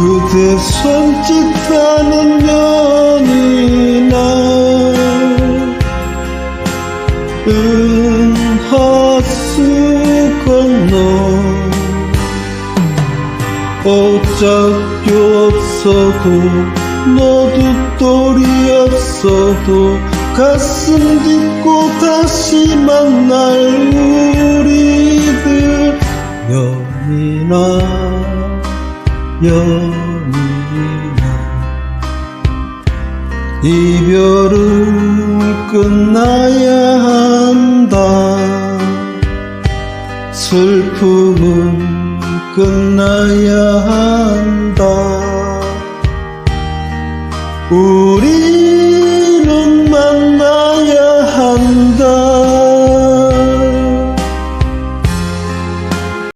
그대 손짓 하는 년이나 은하수 건너 어차피 없어도 너도 똘이 없어도 가슴 딛고 다시 만날 우리들 연이나 연이나 이별은 끝나야 한다. 슬픔은 끝나야 한다. 우리